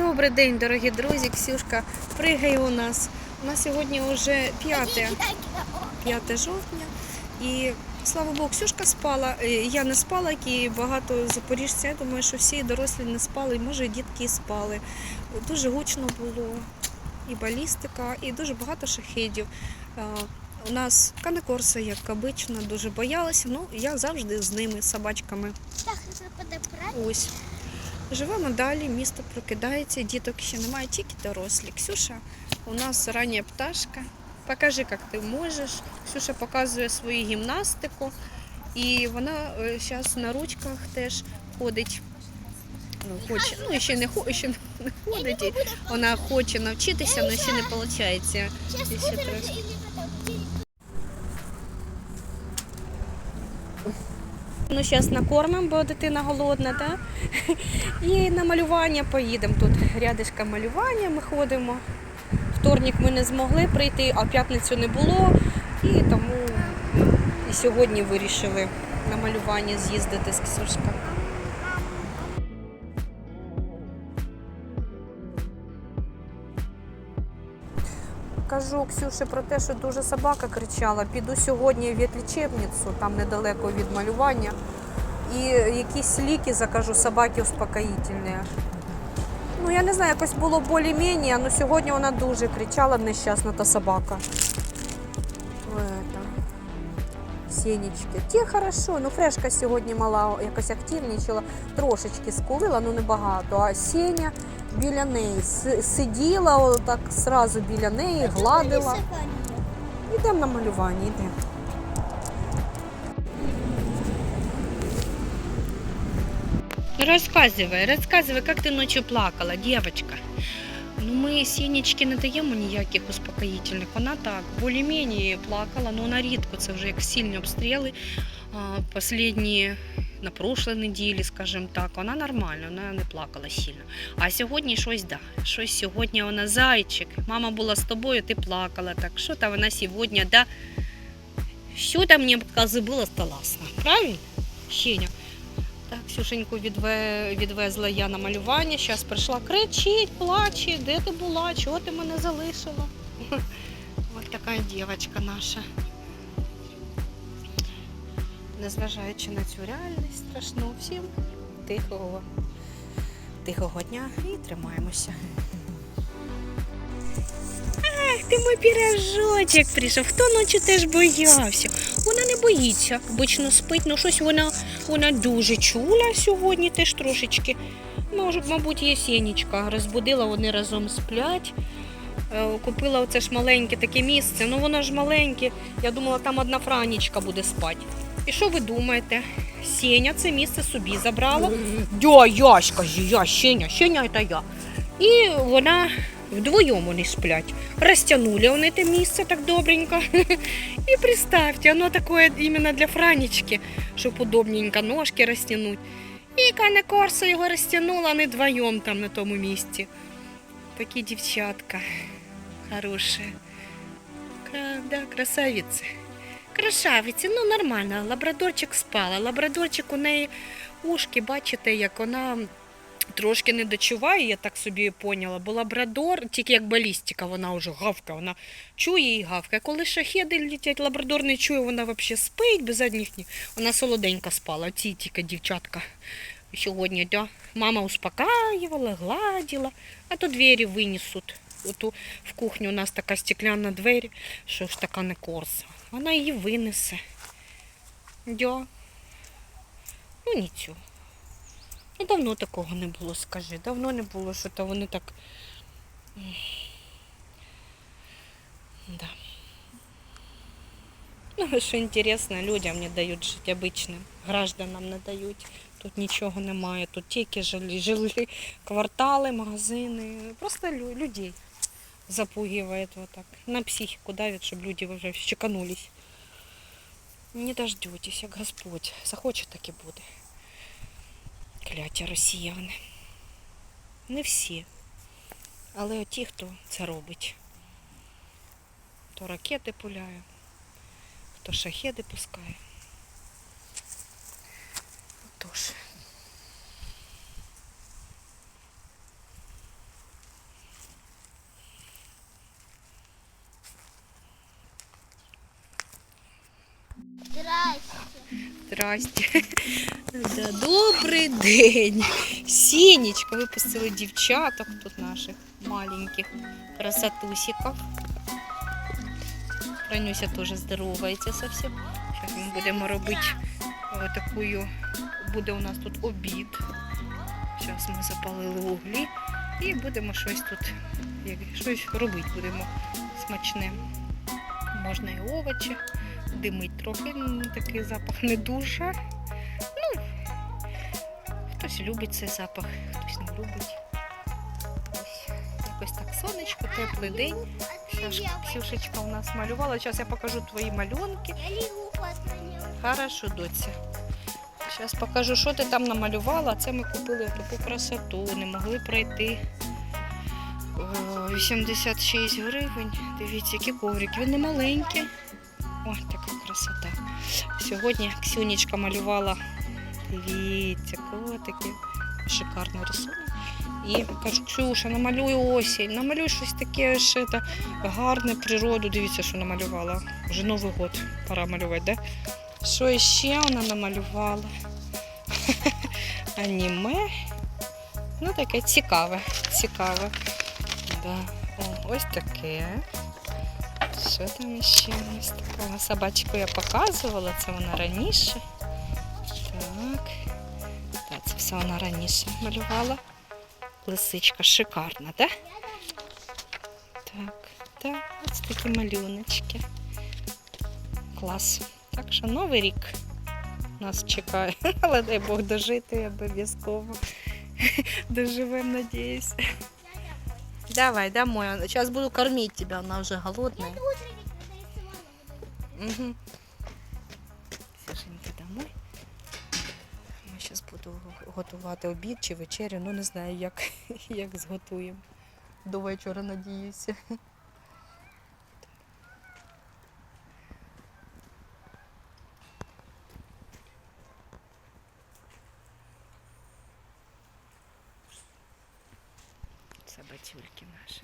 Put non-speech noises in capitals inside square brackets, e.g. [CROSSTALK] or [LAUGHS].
Добрий день, дорогі друзі. Ксюшка пригає у нас. У нас сьогодні вже 5, 5 жовтня. І слава Богу, Ксюшка спала. Е, Я не спала, як і багато запоріжців. Я думаю, що всі дорослі не спали, і може і дітки спали. Дуже гучно було і балістика, і дуже багато шахедів. Е, У нас канекорса, як обично, дуже боялися. Ну, я завжди з ними, з собачками. Ось. Живемо далі, місто прокидається, діток ще немає, тільки дорослі. Ксюша, у нас рання пташка. Покажи, як ти можеш. Ксюша показує свою гімнастику. І вона зараз на ручках теж ходить. Ну, хоче, ну, ще не, ще не ходить. Вона хоче навчитися, але ще не виходить. Сейчас ще трошки. Ну, зараз накормимо, бо дитина голодна, да? [LAUGHS] І на малювання поїдемо. Тут рядишка малювання ми ходимо. Вторник ми не змогли прийти, а п'ятницю не було. І тому і сьогодні вирішили на малювання з'їздити з Ксюшка. Кажу Ксюші про те, що дуже собака кричала. Піду сьогодні в ветлічебницю, там недалеко від малювання. І якісь ліки закажу собаки успокоїтельні. Ну, я не знаю, якось було більш-менш, але сьогодні вона дуже кричала нещасна та собака В это. Сінечки. Ті хорошо, ну фрешка сьогодні мала якось активнічала, трошечки скулила, ну небагато. А Сеня біля неї си- сиділа отак сразу біля неї, гладила. Йдемо на малювання, йдемо. Рассказывай, рассказывай, как ты ночью плакала, девочка. Ну, ми сінечки не даємо ніяких успокоїтельних. Вона так, більш-менш плакала, але вона рідко, це вже як сильні обстріли. Последні на прошлой неділі, скажімо так, вона нормальна, вона не плакала сильно. А сьогодні щось да. Щось сьогодні вона зайчик. Мама була з тобою, ти плакала. Так що там вона сьогодні, да? Що там мені забила сталасно, правильно? Щеня. Ксюшеньку відве... відвезла я на малювання. Зараз прийшла, кричить, плаче, де ти була, чого ти мене залишила? [LAUGHS] Ось така дівчинка наша. Незважаючи на цю реальність страшну, всім тихого, тихого дня і тримаємося. Ах, ти мій пірожочок прийшов. Хто ночі теж боявся? Боїться, обично спить, ну щось вона вона дуже чула сьогодні теж трошечки. Може, мабуть, є сінічка. Розбудила, вони разом сплять. Е, Купила оце ж маленьке таке місце. Ну воно ж маленьке. Я думала, там одна франічка буде спати. І що ви думаєте? Сеня це місце собі забрала. Я, я, скажи, я, Сеня, Сеня це я. І вона вдвоєм вони сплять. Розтягнули вони те місце так добренько. [LAUGHS] И представьте, оно такое именно для Франечки, щоб удобненько ножки розтягнуть. І Каня Корса його розтягнула, вони вдвоєм там на тому місці. Такі дівчатка хороші. Да, красавиці. Красавиці, ну нормально. Лабрадорчик спала. Лабрадорчик у неї ушки, бачите, як вона трошки не дочуває, я так собі поняла. Бо лабрадор, тільки як балістика, вона вже гавка, вона чує і гавкає. Коли шахеди летять, лабрадор не чує, вона взагалі спить без задніх ніг. Вона солоденька спала, ці тільки дівчатка. Сьогодні да, мама успокаивала, гладила, а то двері винесуть. Оту в кухню у нас така стекляна двері, що ж така не корса. Вона її винесе. Да. Ну нічого. Ну, давно такого не було, скажи. Давно не було, що то вони так. Да. Ну, що інтересно, людям не дають жити обичним, гражданам не дають. Тут нічого немає, тут тільки жилі, жилі квартали, магазини. Просто лю- людей запугивает вот так. На психику давит, чтобы люди вже щеканулись. Не дождетесь, як Господь. Захоче, так і буде. Кляті росіяни. Не всі. Але ті, хто це робить. То ракети пуляє, хто шахеди пускає. Отож. Здрасте. Да, добрий день. Сінечка, випустили дівчаток тут наших маленьких красотусиків. Ранюся теж здоровається совсем. Зараз ми будемо робити е, таку, буде у нас тут обід. Зараз ми запалили углі і будемо щось тут, як, щось робити будемо смачне. Можна і овочі, димить трохи, такий запах не дуже. Ну, хтось любить цей запах, хтось не любить. Ось, якось так сонечко, теплий день. Ксюшечка у нас малювала. Зараз я покажу твої малюнки. Хорошо, доця. Зараз покажу, що ти там намалювала. Це ми купили таку красоту. Не могли пройти. 86 гривень. Дивіться, який коврик. Він не маленький. Ой, така красота. Сьогодні Ксюнічка малювала. Дивіться, котики. Шикарний рисунок. І кажу, Ксюша, намалюй осінь, намалюй щось таке ще та гарне природу. Дивіться, що намалювала. Вже Новий год пора малювати, да? Що ще вона намалювала? [LAUGHS] Аніме. Ну, таке цікаве, цікаве. Да. О, ось таке. Що там ще у нас такого? Собачку я показувала, це вона раніше. Так. Так, це все вона раніше малювала. Лисичка шикарна, так? Так, так, ось такі малюночки. Клас. Так що новий рік нас чекає. [LAUGHS] Але дай Бог дожити обов'язково. [LAUGHS] Доживем, надіюсь. Давай, домой. Сейчас буду кормить тебя, она уже голодная. Угу. Сашенька домой. Я зараз буду готувати обід чи вечерю, ну не знаю, як, [LAUGHS] як зготуємо. До вечора надіюся. Собачульки наші.